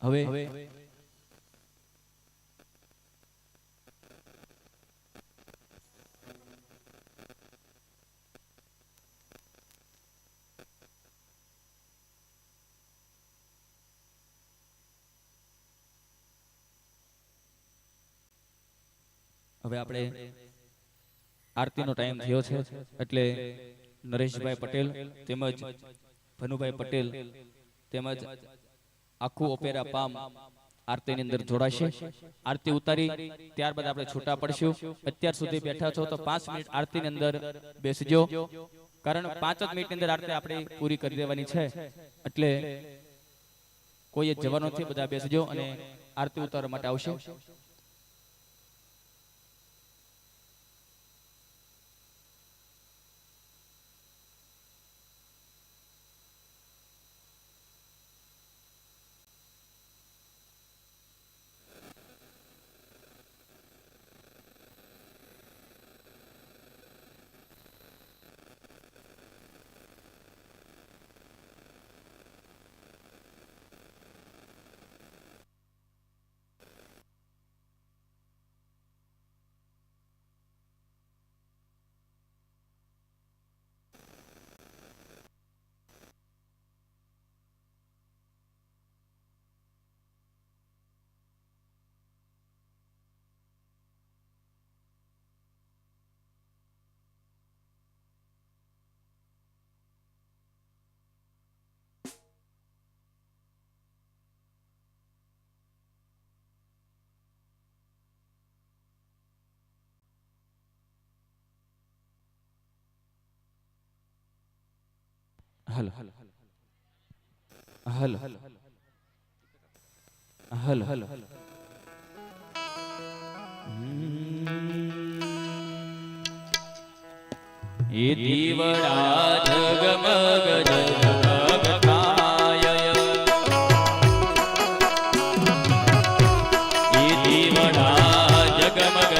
હવે હવે આપણે આરતીનો ટાઈમ થયો છે એટલે નરેશભાઈ પટેલ તેમજ ભનુભાઈ પટેલ તેમજ આખું ઓપેરા પામ આરતીની અંદર જોડાશે. આરતી ઉતારી ત્યારબાદ આપણે છૂટા પડશું. અત્યાર સુધી બેઠા છો તો પાંચ મિનિટ આરતીની અંદર બેસજો. કારણ પાંચ જ મિનિટની અંદર આરતી આપણે પૂરી કરી દેવાની છે. એટલે કોઈ જવાનું નથી બધા બેસજો અને આરતી ઉતારવા માટે આવશે. હલ. હલો. હલો. હલો. હલો એ દીવડા જગમગ જગમગ એ દીવડા જગમગ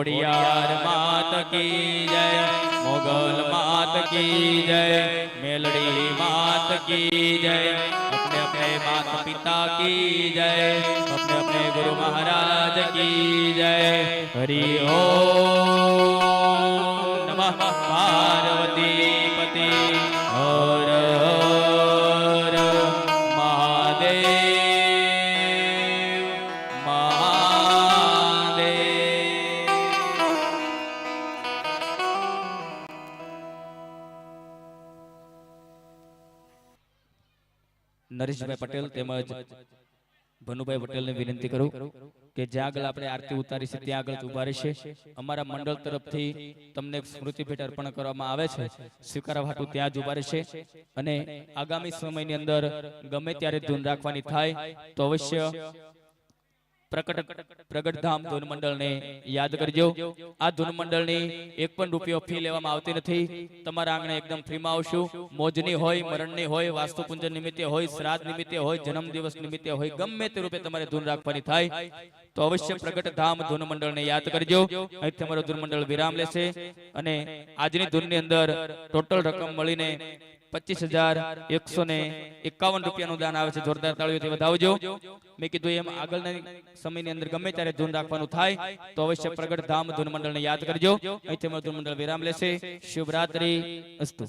ખોડિયાર માત કી જય મોગલ માત કી જય મેલડી માત કી જય अपने अपने माता पिता की जय अपने अपने गुरु महाराज की जय हरि ओम नमः पार्वती નરેશભાઈ પટેલ તેમજ ભનુભાઈ પટેલને વિનંતી કરું કે જ્યાં આગળ આપણે આરતી ઉતારી છે, ત્યાં આગળ ઊભા રહેશે. અમારા મંડળ તરફથી તમને સ્મૃતિ ભેટ અર્પણ કરવામાં આવે છે. સ્વીકારવા હાટુ ત્યાં જ ઊભા રહેશે. અને આગામી સમયની અંદર ગમે ત્યારે ધૂન રાખવાની થાય, તો અવશ્ય પ્રકટ પ્રગટધામ ધૂન મંડળને યાદ કરજો. આ ધૂન મંડળની એક પણ રૂપિયો ફી લેવામાં આવતી નથી. તમારા આંગણે હોય, મરણની હોય હોય, શ્રાદ્ધ નિમિત્તે હોય હોય, ગમે તે રૂપે તમારે ધૂન રાખવાની થાય, તો અવશ્ય પ્રગટધામ ધૂન મંડળને યાદ કરજો. તમારું ધૂન મંડળ વિરામ લેશે અને આજની ધૂનની અંદર ટોટલ રકમ મળીને પચીસ હજાર, એકસો ને એકાવન રૂપિયાનું દાન આવે છે. જોરદાર તાળીઓથી વધાવજો. મેં કીધું એમ આગળના સમયની અંદર ગમે ત્યારે ધૂન રાખવાનું થાય, તો અવશ્ય પ્રગટ ધામ ધૂન મંડળને યાદ કરજો. અહીંથી ધૂન મંડળ વિરામ લેશે. શુભરાત્રી. અસ્તુ.